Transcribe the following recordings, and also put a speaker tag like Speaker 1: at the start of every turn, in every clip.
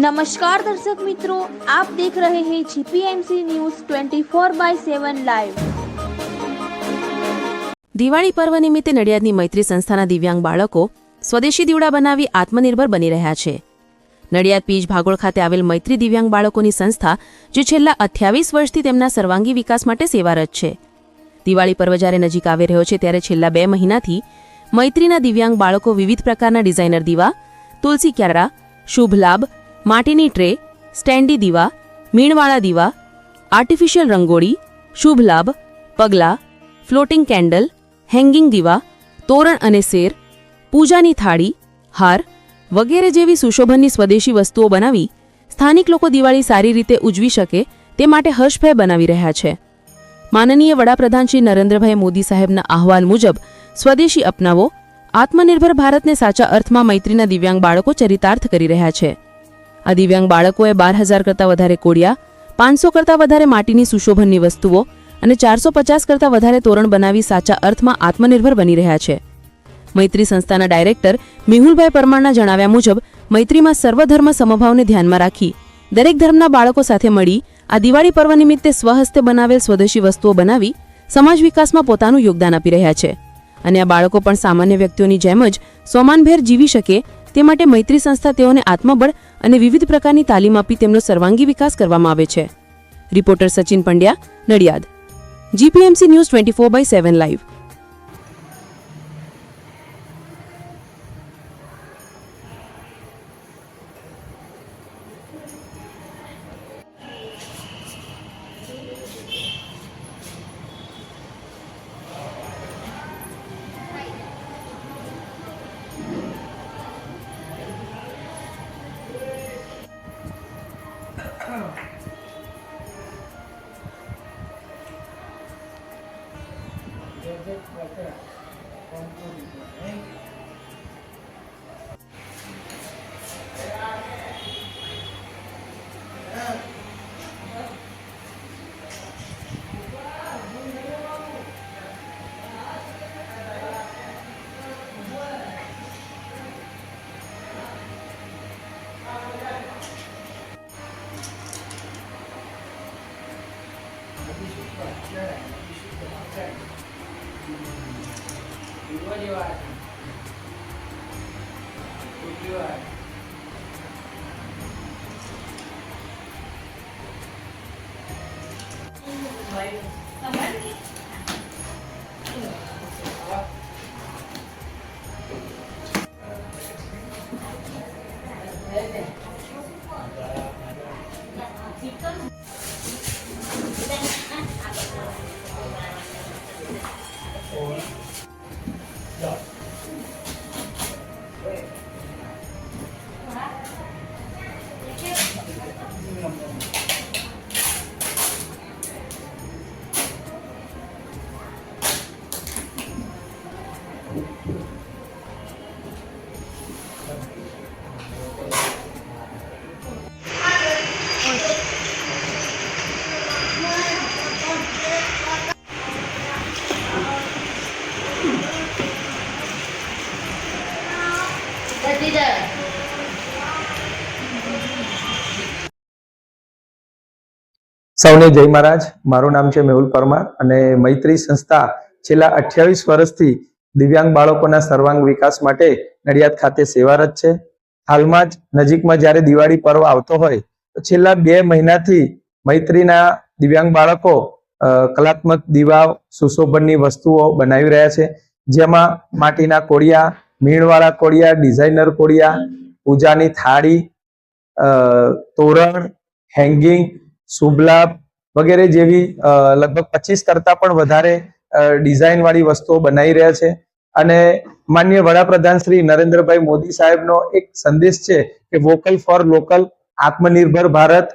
Speaker 1: નમસ્કાર દર્શક મિત્રો આપ દેખ રહે હૈ GPMC news 24 by 7 live
Speaker 2: Diwali પર્વ નિમિત્તે નડિયાદની મૈત્રી સંસ્થાના દિવ્યાંગ બાળકો સ્વદેશી દીવડા બનાવી આત્મનિર્ભર બની રહ્યા છે. નડિયાદ પીજ ભાગોળ ખાતે આવેલ મૈત્રી દિવ્યાંગ બાળકોની સંસ્થા, જે છેલ્લા અઠ્યાવીસ વર્ષથી તેમના સર્વાંગી વિકાસ માટે સેવારત છે. દિવાળી પર્વ જ્યારે નજીક આવી રહ્યો છે ત્યારે છેલ્લા બે મહિનાથી મૈત્રીના દિવ્યાંગ બાળકો વિવિધ પ્રકારના ડિઝાઇનર દીવા, તુલસી ક્યારા, શુભ લાભ માટીની ટ્રે, સ્ટેન્ડી દીવા, મીણવાળા દીવા, આર્ટિફિશિયલ રંગોળી, શુભ લાભ, પગલાં, ફ્લોટિંગ કેન્ડલ, હેંગિંગ દીવા, તોરણ અને શેર, પૂજાની થાળી, હાર વગેરે જેવી સુશોભનની સ્વદેશી વસ્તુઓ બનાવી સ્થાનિક લોકો દિવાળી સારી રીતે ઉજવી શકે તે માટે હર્ષભય બનાવી રહ્યા છે. માનનીય વડાપ્રધાન શ્રી નરેન્દ્રભાઈ મોદી સાહેબના અહેવાલ મુજબ, સ્વદેશી અપનાવો, આત્મનિર્ભર ભારતને સાચા અર્થમાં મૈત્રીના દિવ્યાંગ બાળકો ચરિતાર્થ કરી રહ્યા છે. આ દિવ્યાંગ બાળકોએ બાર હજાર કરતાં વધારે કોડિયા પાંચસો કરતાં વધારે માટીની સુશોભનની વસ્તુઓ અને ચારસો પચાસ કરતાં વધારે તોરણ બનાવી સાચા અર્થમાં આત્મનિર્ભર બની રહ્યા છે. મૈત્રી સંસ્થાના ડાયરેક્ટર મેહુલભાઈ પરમારના જણાવ્યા મુજબ, મૈત્રીમાં સર્વધર્મ સમભાવને ધ્યાનમાં રાખી દરેક ધર્મના બાળકો સાથે મળી આ દિવાળી પર્વ નિમિત્તે સ્વહસ્તે બનાવેલ સ્વદેશી વસ્તુઓ બનાવી સમાજ વિકાસમાં પોતાનું યોગદાન આપી રહ્યા છે. અને આ બાળકો પણ સામાન્ય વ્યક્તિઓની જેમ જ સોમાનભેર જીવી શકે તે માટે મૈત્રી સંસ્થા તેઓને આત્મબળ અને વિવિધ પ્રકારની તાલીમ આપી તેમનો સર્વાંગી વિકાસ કરવામાં આવે છે. Reporter Sachin Pandya, Nadiad. GPMC news twenty four by seven live. Thank you. બીજી વાર બીજી વાર Thank you.
Speaker 3: સૌને જય મહારાજ. મારું નામ છે મેહુલ પરમાર અને મૈત્રી સંસ્થા છેલ્લા અઠ્યાવીસ વર્ષથી દિવ્યાંગ બાળકોના સર્વાંગ વિકાસ માટે નડિયાદ ખાતે સેવારત છે. હાલમાં જ નજીકમાં જ્યારે દિવાળી પર્વ આવતો હોય, તો છેલ્લા બે મહિનાથી મૈત્રીના દિવ્યાંગ બાળકો કલાત્મક દીવા, સુશોભનની વસ્તુઓ બનાવી રહ્યા છે. જેમાં માટીના કોડિયા મીણવાળા કોડિયા ડિઝાઇનર કોડિયા પૂજાની થાળી તોરણ, હેંગિંગ શુભ લાભ વગેરે જેવી લગભગ પચીસ કરતા પણ વધારે ડિઝાઇન વાળી વસ્તુઓ બનાવી રહ્યા છે. અને માન્ય વડાપ્રધાન શ્રી નરેન્દ્રભાઈ મોદી સાહેબનો એક સંદેશ છે કે વોકલ ફોર લોકલ, આત્મનિર્ભર ભારત.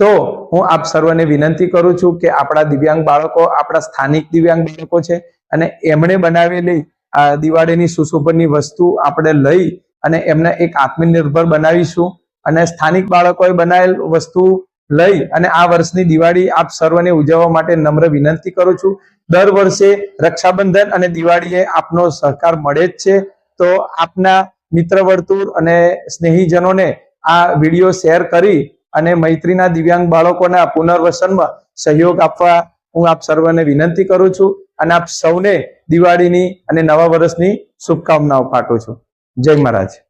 Speaker 3: તો હું આપ સર્વને વિનંતી કરું છું કે આપણા દિવ્યાંગ બાળકો, આપણા સ્થાનિક દિવ્યાંગ બાળકો છે, અને એમણે બનાવેલી આ દિવાળીની સુશોભનની વસ્તુ આપણે લઈ અને એમને એક આત્મનિર્ભર બનાવીશું. અને સ્થાનિક બાળકોએ બનાવેલ વસ્તુ લઈ અને આ વર્ષની દિવાળી આપ સર્વને ઉજવવા માટે નમ્ર વિનંતી કરું છું. દર વર્ષે રક્ષાબંધન અને દિવાળીએ આપનો સહકાર મળે જ છે. તો આપના મિત્ર વર્તુળ અને સ્નેહીજનોને આ વીડિયો શેર કરી અને મૈત્રીના દિવ્યાંગ બાળકોના પુનર્વસનમાં સહયોગ આપવા હું આપ સર્વને વિનંતી કરું છું અને આપ સૌને દિવાળીની અને નવા વર્ષની શુભકામનાઓ પાઠવું છું. જય મહારાજ.